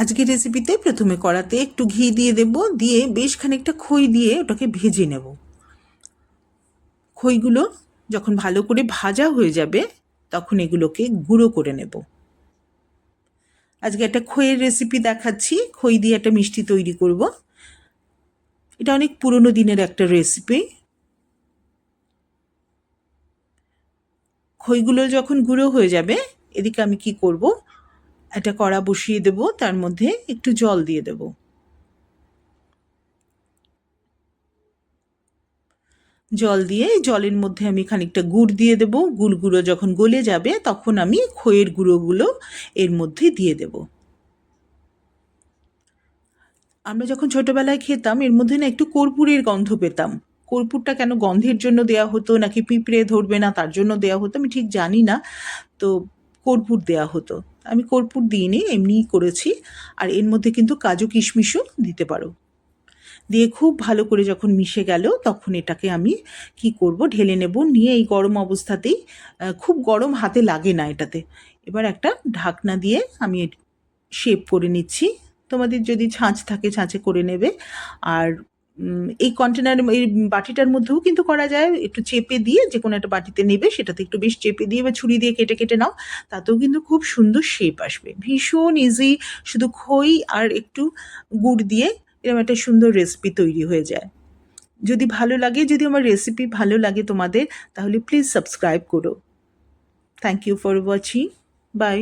আজকের রেসিপিতে প্রথমে কড়াতে একটু ঘি দিয়ে দেব, দিয়ে বেশ খানিকটা খই দিয়ে ওটাকে ভেজে নেব। খইগুলো যখন ভালো করে ভাজা হয়ে যাবে, তখন এগুলোকে গুঁড়ো করে নেব। আজকে একটা খইয়ের রেসিপি দেখাচ্ছি, খই দিয়ে একটা মিষ্টি তৈরি করব। এটা অনেক পুরনো দিনের একটা রেসিপি খইগুলো যখন গুঁড়ো হয়ে যাবে, এদিকে আমি কি করব? একটা কড়া বসিয়ে দেব, তার মধ্যে একটু জল দিয়ে দেব। জল দিয়ে জলের মধ্যে আমি খানিকটা গুড় দিয়ে দেব। গুড় গুঁড়ো যখন গলে যাবে, তখন আমি খইয়ের গুঁড়োগুলো এর মধ্যে দিয়ে দেব। আমরা যখন ছোটবেলায় খেতাম, এর মধ্যে না একটু কর্পূরের গন্ধ পেতাম। কর্পূরটা কেন গন্ধের জন্য দেয়া হতো, নাকি পিঁপড়ে ধরবে না, তার জন্য দেয়া হতো, আমি ঠিক জানি না। তো কর্পূর দেয়া হতো। আমি কর্পূর দিইনি, এমনিই করেছি। আর এর মধ্যে কিন্তু কাজু কিশমিশও দিতে পারো। দিয়ে খুব ভালো করে যখন মিশে গেল, তখন এটাকে আমি কি করব, ঢেলে নেব। নিয়ে এই গরম অবস্থাতেই খুব গরম হাতে লাগে না এটাতে। এবার একটা ঢাকনা দিয়ে আমি শেপ করে নিচ্ছি। তোমাদের যদি ছাঁচ থাকে, ছাঁচে করে নেবে। আর এই কন্টেনার এই বাটিটার মধ্যেও কিন্তু করা যায়। একটু চেপে দিয়ে যে কোনো একটা বাটিতে নেবে, সেটাতে একটু বেশ চেপে দিয়ে বা ছুরি দিয়ে কেটে কেটে নাও, তাতেও কিন্তু খুব সুন্দর শেপ আসবে। ভীষণ ইজি শুধু খই আর একটু গুড় দিয়ে এরকম একটা সুন্দর রেসিপি তৈরি হয়ে যায়। যদি ভালো লাগে, যদি আমার রেসিপি ভালো লাগে তোমাদের, তাহলে প্লিজ সাবস্ক্রাইব করো। Thank you for watching bye